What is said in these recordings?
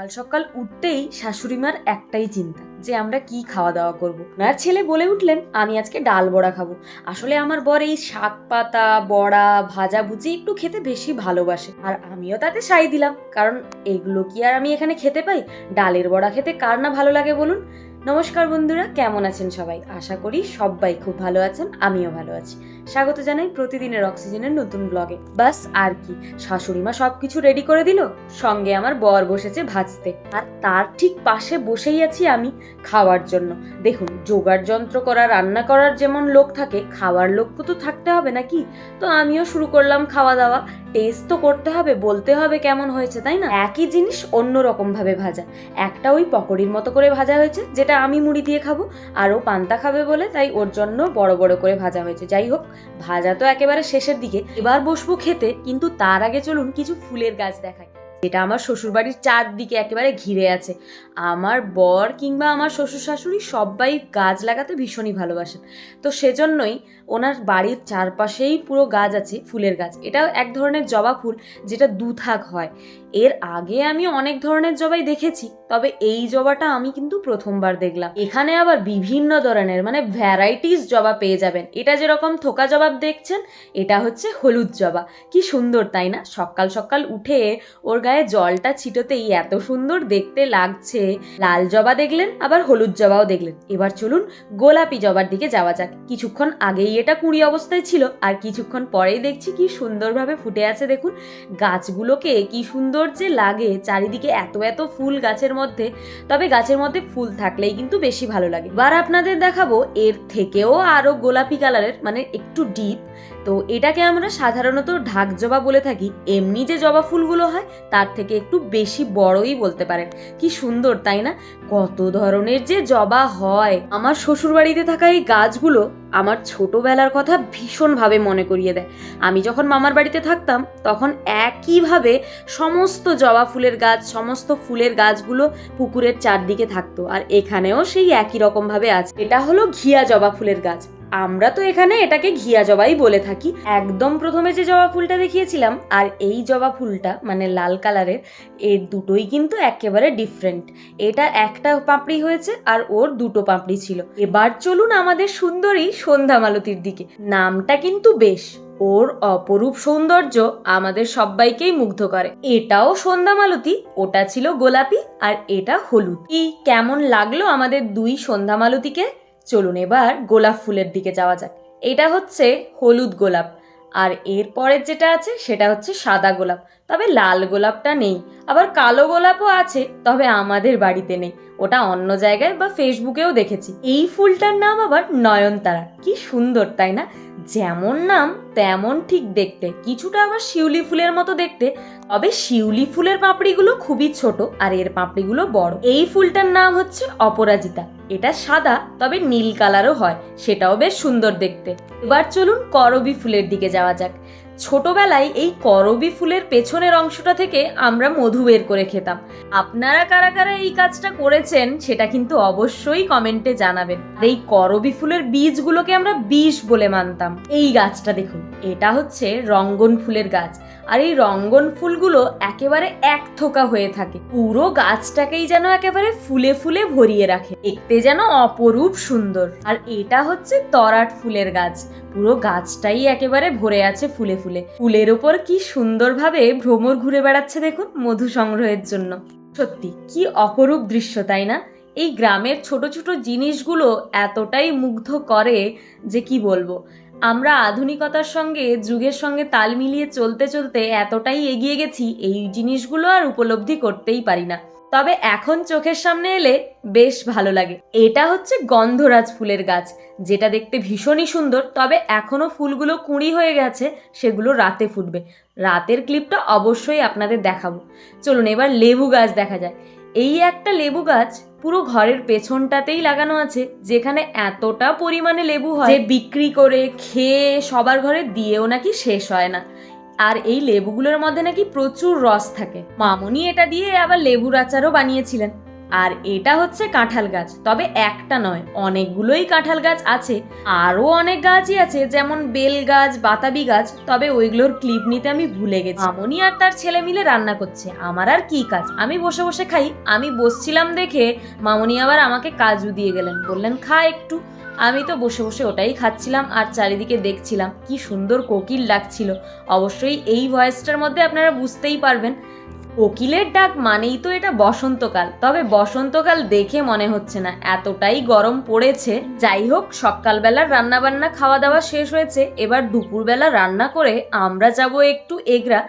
সকাল সকাল উঠতেই শাশুড়িমার একটাই চিন্তা, যে আমরা কি খাওয়া দাওয়া করব। ওনার ছেলে বলে উঠলেন, আমি আজকে ডাল বড়া খাব। আসলে আমার বর এই শাক পাতা, বড়া ভাজা ভুজি একটু খেতে বেশি ভালোবাসে। আর আমিও তাতে সাই দিলাম, কারণ এগুলো কি আর আমি এখানে খেতে পাই? ডালের বড়া খেতে কার না ভালো লাগে বলুন? নমস্কার বন্ধুরা, কেমন আছেন সবাই? আশা করি সবাই খুব ভালো আছেন, আমিও ভালো আছি। স্বাগত জানাই প্রতিদিনের অক্সিজেনের নতুন ব্লগে বাস, আর কি? শাশুড়ি মা সবকিছু রেডি করে দিল? সঙ্গে আমার বর বসেছে ভাজতে। আর তার ঠিক পাশে বসেই আছি আমি খাওয়ার জন্য। দেখুন জোগাড় যন্ত্র করা, রান্না করার যেমন লোক থাকে, খাওয়ার লোকও তো থাকতে হবে নাকি? তো আমিও শুরু করলাম খাওয়া দাওয়া টেস্ট তো করতে হবে, বলতে হবে কেমন হয়েছে, তাই না? একই জিনিস অন্য রকম ভাবে ভাজা। একটা ওই পকোড়ির মতো করে ভাজা হয়েছে, যেটা আমি মুড়ি দিয়ে খাব, আর ও পান্তা খাবে বলে, তাই ওর জন্য বড় বড় করে ভাজা হয়েছে। যাই হোক ভাজা তো একেবারে শেষের দিকে। এবার বসবো খেতে, কিন্তু তার আগে চলুন কিছু ফুলের গাছ দেখাই। যেটা আমার শ্বশুরবাড়ির চারদিকে একেবারে ঘিরে আছে। আমার বর কিংবা আমার শ্বশুর শাশুড়ি সবাই গাছ লাগাতে ভীষণই ভালোবাসেন। তো সেজন্যই ওনার বাড়ির চারপাশেই পুরো গাছ আছে, ফুলের গাছ। এটা এক ধরনের জবা ফুল যেটা দুথাক হয়। এর আগে আমি অনেক ধরনের জবাই দেখেছি, তবে এই জবাটা আমি কিন্তু প্রথমবার দেখলাম। এখানে আবার বিভিন্ন ধরনের মানে ভ্যারাইটিস জবা পেয়ে যাবেন। এটা যেরকম থোকা জবাব দেখছেন, এটা হচ্ছে হলুদ জবা। কি সুন্দর, তাই না? সকাল সকাল উঠে ওর গায়ে জলটা ছিটোতেই এত সুন্দর দেখতে লাগছে। লাল জবা দেখলেন, আবার হলুদ জবাও দেখলেন। এবার চলুন গোলাপি জবার দিকে যাওয়া যাক। কিছুক্ষণ আগেই এটা কুড়ি অবস্থায় ছিল, আর কিছুক্ষণ পরেই দেখছি কি সুন্দরভাবে ফুটে আছে দেখুন। গাছগুলোকে কি সুন্দর যে লাগে, চারিদিকে এত এত ফুল গাছের মধ্যে। তবে গাছের মধ্যে ফুল থাকলেই কিন্তু বেশি ভালো লাগে। এবার আপনাদের দেখাবো, এর থেকেও আরও গোলাপি কালারের মানে একটু ডিপ তো এটাকে আমরা সাধারণত ঢাক জবা বলে থাকি। এমনি যে জবা ফুলগুলো হয়, তার থেকে একটু বেশি বড়ই বলতে পারেন। কি সুন্দর, তাই না? কত ধরনের যে জবা হয়। আমার শ্বশুরবাড়িতে থাকা এই গাছগুলো আমার ছোটবেলার কথা ভীষণভাবে মনে করিয়ে দেয়। আমি যখন মামার বাড়িতে থাকতাম, তখন একইভাবে সমস্ত জবা ফুলের গাছ, সমস্ত ফুলের গাছগুলো পুকুরের চারদিকে থাকতো। আর এখানেও সেই একই রকমভাবে আছে। এটা হলো ঘিয়া জবা ফুলের গাছ। আমরা তো এখানে এটাকে ঘিয়া জবাই বলে থাকি। একদম প্রথমে যে জবা ফুলটা দেখিয়েছিলাম, আর এই জবা ফুলটা মানে লাল কালারের, এর দুটোই কিন্তু একেবারে ডিফারেন্ট এটা একটা পাপড়ি হয়েছে, আর ওর দুটো পাপড়ি ছিল। এবার চলুন আমাদের সুন্দরী সন্ধ্যা মালতীর দিকে। নামটা কিন্তু বেশ, ওর অপরূপ সৌন্দর্য আমাদের সবাইকেই মুগ্ধ করে। এটাও সন্ধ্যা মালতী, ওটা ছিল গোলাপি, আর এটা হলুদ। কি কেমন লাগল আমাদের দুই সন্ধ্যা মালতীকে? চলুন এবার গোলাপ ফুলের দিকে যাওয়া যাক। এটা হচ্ছে হলুদ গোলাপ। আর এরপরের যেটা আছে, সেটা হচ্ছে সাদা গোলাপ। তবে লাল গোলাপটা নেই। আবার কালো গোলাপও আছে, তবে আমাদের বাড়িতে নেই। ওটা অন্য জায়গায় বা ফেসবুকেও দেখেছি। এই ফুলটার নাম আবার নয়নতারা। কি সুন্দর, তাই না? যেমন নাম, তেমন ঠিক দেখতে। কিছুটা আবার শিউলি ফুলের মতো দেখতে। তবে শিউলি ফুলের পাপড়িগুলো খুবই ছোট আর এর পাপড়িগুলো বড়। এই ফুলটার নাম হচ্ছে অপরাজিতা। এটা সাদা, তবে নীল কালারও হয়। সেটাও বেশ সুন্দর দেখতে। এবার চলুন করবি ফুলের দিকে যাওয়া যাক। ছোটবেলায় এই করবি ফুলের পেছনের অংশটা থেকে আমরা মধু বের করে খেতাম। আপনারা কারা কারা এই কাজটা করেছেন সেটা কিন্তু অবশ্যই কমেন্টে জানাবেন। এই করবি ফুলের বীজগুলোকে আমরা বিষ বলে মানতাম। এই গাছটা দেখুন। এটা হচ্ছে রঙ্গন ফুলের গাছ। আর এই রঙ্গন ফুলগুলো একেবারে এক থোকা হয়ে থাকে। পুরো গাছটাকেই যেন একেবারে ফুলে ফুলে ভরিয়ে রাখে। দেখতে যেন অপরূপ সুন্দর। আর এটা হচ্ছে তরাট ফুলের গাছ। পুরো গাছটাই একেবারে ভরে আছে ফুলে ফুলে। ফুলের ওপর কি সুন্দরভাবে ভ্রমর ঘুরে বেড়াচ্ছে দেখুন মধু সংগ্রহের জন্য। সত্যি, কি অপরূপ দৃশ্য, তাই না? এই গ্রামের ছোট ছোট জিনিসগুলো এতটাই মুগ্ধ করে যে কি বলব? আমরা আধুনিকতার সঙ্গে, যুগের সঙ্গে তাল মিলিয়ে চলতে চলতে এতটাই এগিয়ে গেছি, এই জিনিসগুলো আর উপলব্ধি করতেই পারি না। তবে এখন চোখের সামনে এলে বেশ ভালো লাগে। এটা হচ্ছে গন্ধরাজ ফুলের গাছ, যেটা দেখতে ভীষণই সুন্দর, তবে এখনও ফুলগুলো কুঁড়ি হয়ে গেছে, সেগুলো রাতে ফুটবে। রাতের ক্লিপটা অবশ্যই আপনাদের দেখাবো। চলুন এবার লেবু গাছ দেখা যায় এই একটা লেবু গাছ পুরো ঘরের পেছনটাতেই লাগানো আছে, যেখানে এতটা পরিমাণে লেবু হয়। যে বিক্রি করে, খেয়ে, সবার ঘরে দিয়েও নাকি শেষ হয় না। আর এই লেবুগুলোর মধ্যে নাকি প্রচুর রস থাকে। মামনি এটা দিয়ে আবার লেবুর আচারও বানিয়েছিলেন। আর এটা হচ্ছে কাঁঠাল গাছ। তবে একটা নয়, অনেকগুলোই কাঁঠাল গাছ আছে। আরও অনেক গাছই আছে, যেমন বেল গাছ, বাতাবি গাছ, তবে ওইগুলোর ক্লিপ নিতে আমি ভুলে গেছি। মামনি আর তার ছেলে মিলে রান্না করছে, আমার আর কি কাজ? আমি বসে বসে খাই, আমি বসছিলাম দেখে মামনি আবার আমাকে কাজু দিয়ে গেলেন, বললেন, খা একটু। আমি তো বসে বসে ওটাই খাচ্ছিলাম আর চারিদিকে দেখছিলাম, কি সুন্দর কোকিল ডাকছিল। অবশ্যই এই ভয়েসটার মধ্যে আপনারা বুঝতেই পারবেন কোকিলের ডাক মানেই তো এটা বসন্তকাল। তবে বসন্তকাল দেখে মনে হচ্ছে না, এতটাই গরম পড়েছে। যাই হোক, সকালবেলার রান্না বান্না খাওয়া দাওয়া শেষ হয়েছে। এবার দুপুরবেলা রান্না করে আমরা যাব একটু এগরা।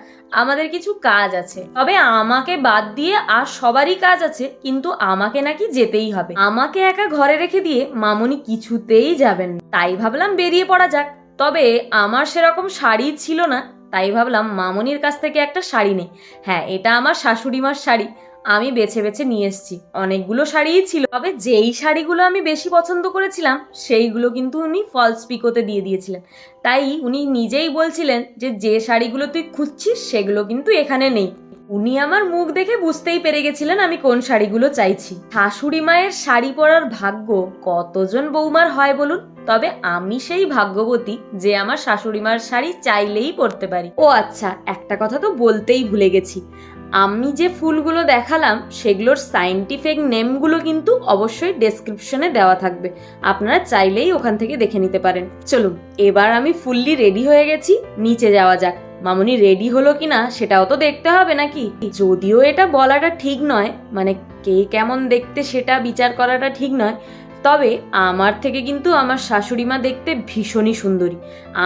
আমাদের কিছু কাজ আছে। তবে আমাকে বাদ দিয়ে আর সবারই কাজ আছে, কিন্তু আমাকে নাকি যেতেই হবে। আমাকে একা ঘরে রেখে দিয়ে মামনি কিছুতেই যাবেন তাই ভাবলাম বেরিয়ে পড়া যাক। তবে আমার সেরকম শাড়ি ছিল না তাই ভাবলাম মামনির কাছ থেকে একটা শাড়ি নেই হ্যাঁ এটা আমার শাশুড়ি মার শাড়ি। আমি বেছে বেছে নিয়ে এসেছি। অনেকগুলো শাড়িই ছিল। তবে যেই শাড়িগুলো আমি বেশি পছন্দ করেছিলাম, সেইগুলো কিন্তু উনি ফলস পিকোতে দিয়ে দিয়েছিলেন। তাই উনি নিজেই বলছিলেন যে যে শাড়িগুলো তুই খুঁজছিস, সেগুলো কিন্তু এখানে নেই। উনি আমার মুখ দেখে বুঝতেই পেরে গেছিলেন আমি কোন শাড়িগুলো চাইছি। শাশুড়ি মায়ের শাড়ি পরার ভাগ্য কতজন বৌমার হয় বলুন? তবে আমি সেই ভাগ্যবতী যে আমার শাশুড়ি মার শাড়ি চাইলেই পরতে পারি। ও আচ্ছা একটা কথা তো বলতেই ভুলে গেছি। আমি যে ফুলগুলো দেখালাম, সেগুলোর সাইন্টিফিক নেমগুলো কিন্তু অবশ্যই ডেসক্রিপশনে দেওয়া থাকবে। আপনারা চাইলেই ওখান থেকে দেখে নিতে পারেন। চলুন, এবার আমি ফুললি রেডি হয়ে গেছি। নিচে যাওয়া যাক। মামুনি রেডি হলো কিনা, সেটাও তো দেখতে হবে নাকি? যদিও এটা বলাটা ঠিক নয় মানে কে কেমন দেখতে সেটা বিচার করাটা ঠিক নয় তবে আমার থেকে কিন্তু আমার শাশুড়ি মা দেখতে ভীষণই সুন্দরী।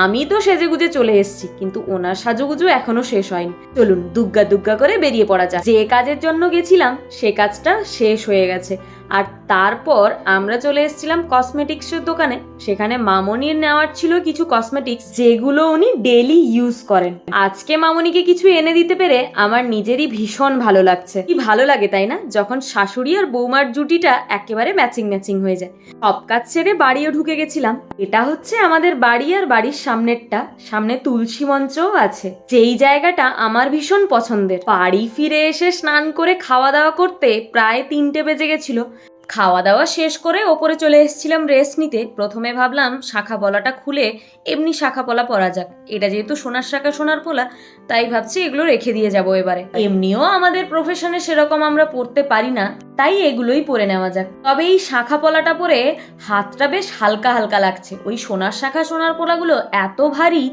আমি তো সেজেগুজে চলে এসেছি, কিন্তু ওনার সাজুগুজু এখনও শেষ হয়নি। চলুন দুগ্গা দুগ্গা করে বেরিয়ে পড়া যাক। যে কাজের জন্য গেছিলাম, সে কাজটা শেষ হয়ে গেছে। আর তারপর আমরা চলে এসেছিলাম কসমেটিক্সের দোকানে। সেখানে মামনির নেওয়ার ছিল কিছু কসমেটিক্স যেগুলো উনি ডেলি ইউজ করেন। আজকে মামনিকে কিছু এনে দিতে পেরে আমার নিজেরই ভীষণ ভালো লাগছে। কি ভালো লাগে, তাই না? যখন শাশুড়ি আর বৌমার জুটিটা একেবারে ম্যাচিং ম্যাচিং হয়ে যায়। সব কাজ ছেড়ে বাড়িও ঢুকে গেছিলাম। এটা হচ্ছে আমাদের বাড়ি আর বাড়ির সামনেরটা। সামনে তুলসী মঞ্চও আছে। যেই জায়গাটা আমার ভীষণ পছন্দের। বাড়ি ফিরে এসে স্নান করে খাওয়া দাওয়া করতে প্রায় তিনটে বেজে গেছিল। খাওয়া দাওয়া শেষ করে ওপরে চলে এসেছিলাম রেস্ট নিতে। প্রথমে ভাবলাম শাখা পলাটা খুলে এমনি শাখা পলা পরা যাক। এটা যেহেতু সোনার শাখা, সোনার পোলা, তাই ভাবছি এগুলো রেখে দিয়ে যাব এবারে। এমনিও আমাদের প্রফেশনে সেরকম আমরা পড়তে পারি না, তাই এগুলোই পরে নেওয়া যাক। তবে এই শাখা পলাটা পরে হাতটা বেশ হালকা হালকা লাগছে। ওই সোনার শাখা, সোনার পোলাগুলো এত ভারী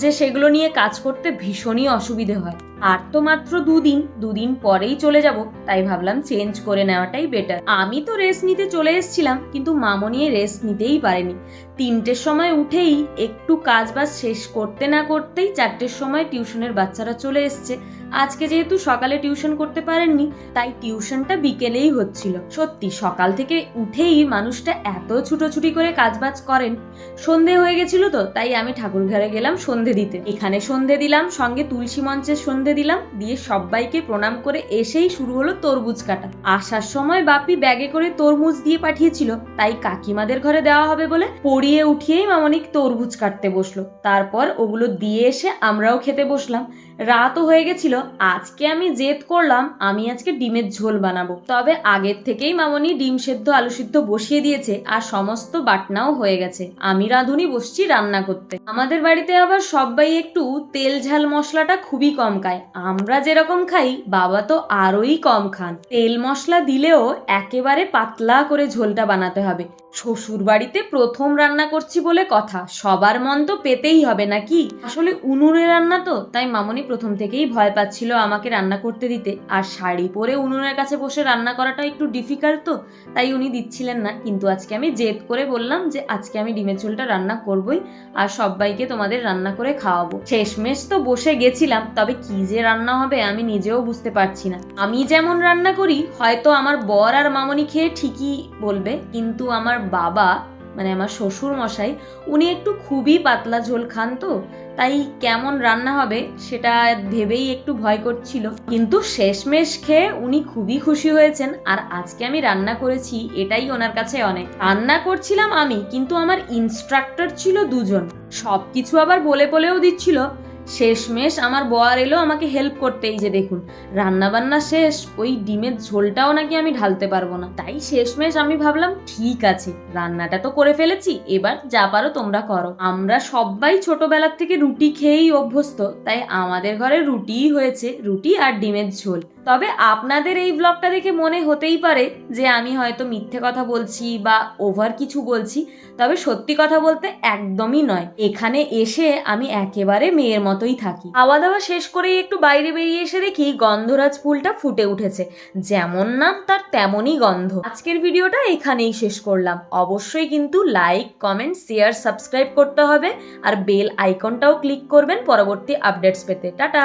যে সেগুলো নিয়ে কাজ করতে ভীষণই অসুবিধে হয়। আর তো মাত্র দুদিন দুদিন পরেই চলে যাব, তাই ভাবলাম চেঞ্জ করে নেওয়াটাই বেটার আমি তো রেস্ট নিতে চলে এসেছিলাম, কিন্তু মামনিয়ে রেস্ট নিতেই পারেনি। তিনটের সময় উঠেই একটু কাজ বাজ শেষ করতে না করতেই চারটের সময় টিউশনের বাচ্চারা চলে এসছে। আজকে যেহেতু সকালে টিউশন করতে পারেননি, তাই টিউশনটা বিকেলেই হচ্ছিল। সত্যি, সকাল থেকে উঠেই মানুষটা এত ছুটোছুটি করে কাজবাজ করেন। সন্ধে হয়ে গেছিল তো, তাই আমি ঠাকুর ঘরে গেলাম সন্ধে দিতে। এখানে সন্ধে দিলাম, সঙ্গে তুলসী মঞ্চের সন্ধে দিলাম, দিয়ে সবাইকে প্রণাম করে এসেই শুরু হলো তরমুজ কাটা। আসার সময় বাপি ব্যাগে করে তরমুজ দিয়ে পাঠিয়েছিল, তাই কাকিমাদের ঘরে দেওয়া হবে বলে পড়িয়ে উঠিয়েই মামনিক তরমুজ কাটতে বসল। তারপর ওগুলো দিয়ে এসে আমরাও খেতে বসলাম। রাতও হয়ে গেছিল, আজকে আমি জেদ করলাম আমি আজকে ডিমের ঝোল বানাবো। তবে আগের থেকেই মামনি ডিম সেদ্ধ, আলু সিদ্ধ বসিয়ে দিয়েছে আর সমস্ত বাটনাও হয়ে গেছে। আমি রাঁধুনি বসছি রান্না করতে। আমাদের বাড়িতে আবার সবাই একটু তেল ঝাল মশলাটা খুবই কম খায়। আমরা যেরকম খাই, বাবা তো আরোই কম খান। তেল মশলা দিলেও একেবারে পাতলা করে ঝোলটা বানাতে হবে। শ্বশুর বাড়িতে প্রথম রান্না করছি বলে কথা, সবার মন তো পেতেই হবে নাকি? আসলে উনুনে রান্না তো, তাই মামনি প্রথম থেকেই ভয় পাচ্ছিল আমাকে রান্না করতে দিতে। আর শাড়ি পরে উনুনের কাছে বসে রান্না করাটা একটু ডিফিকাল্ট তো, তাই উনি দিচ্ছিলেন না। কিন্তু আজকে আমি জেদ করে বললাম যে আজকে আমি ডিমের ঝোলটা রান্না করবই আর সবাইকে তোমাদের রান্না করে খাওয়াবো। শেষমেশ তো বসে গেছিলাম, তবে কি যে রান্না হবে আমি নিজেও বুঝতে পারছি না। আমি যেমন রান্না করি, হয়তো আমার বর আর মামনি খেয়ে ঠিকই বলবে, কিন্তু আমার বাবা মানে আমার শ্বশুর মশাই উনি একটু খুবই পাতলা ঝোল খান তো, তাই কেমন রান্না হবে সেটা ভেবেই একটু ভয় করছিল। কিন্তু শেষমেশ খেয়ে উনি খুবই খুশি হয়েছেন, আর আজকে আমি রান্না করেছি এটাই ওনার কাছে অনেক। রান্না করছিলাম আমি, কিন্তু আমার ইনস্ট্রাক্টর ছিল দুজন। সব কিছু আবার বলে বলেও দিচ্ছিল শেষমেশ আমার বর এলো আমাকে হেল্প করতে। এই যে দেখুন রান্না বান্না শেষ, ওই ডিমের ঝোলটাও নাকি আমি ঢালতে পারব না। তাই শেষমেশ আমি ভাবলাম, ঠিক আছে, রান্নাটা তো করে ফেলেছি, এবার যা পারো তোমরা করো। আমরা সবাই ছোটবেলার থেকে রুটি খেয়েই অভ্যস্ত, তাই আমাদের ঘরে রুটিই হয়েছে, রুটি আর ডিমের ঝোল। তবে আপনাদের এই ব্লগটা দেখে মনে হতেই পারে যে আমি হয়তো মিথ্যে কথা বলছি বা ওভার কিছু বলছি, তবে সত্যি কথা বলতে একদমই নয়। এখানে এসে আমি একেবারে মেয়ের মতোই থাকি। খাওয়া দাওয়া শেষ করেই একটু বাইরে বেরিয়ে এসে দেখি গন্ধরাজ ফুলটা ফুটে উঠেছে। যেমন নাম, তার তেমনই গন্ধ। আজকের ভিডিওটা এখানেই শেষ করলাম। অবশ্যই কিন্তু লাইক, কমেন্ট, শেয়ার, সাবস্ক্রাইব করতে হবে। আর বেল আইকনটাও ক্লিক করবেন পরবর্তী আপডেটস পেতে। টাটা!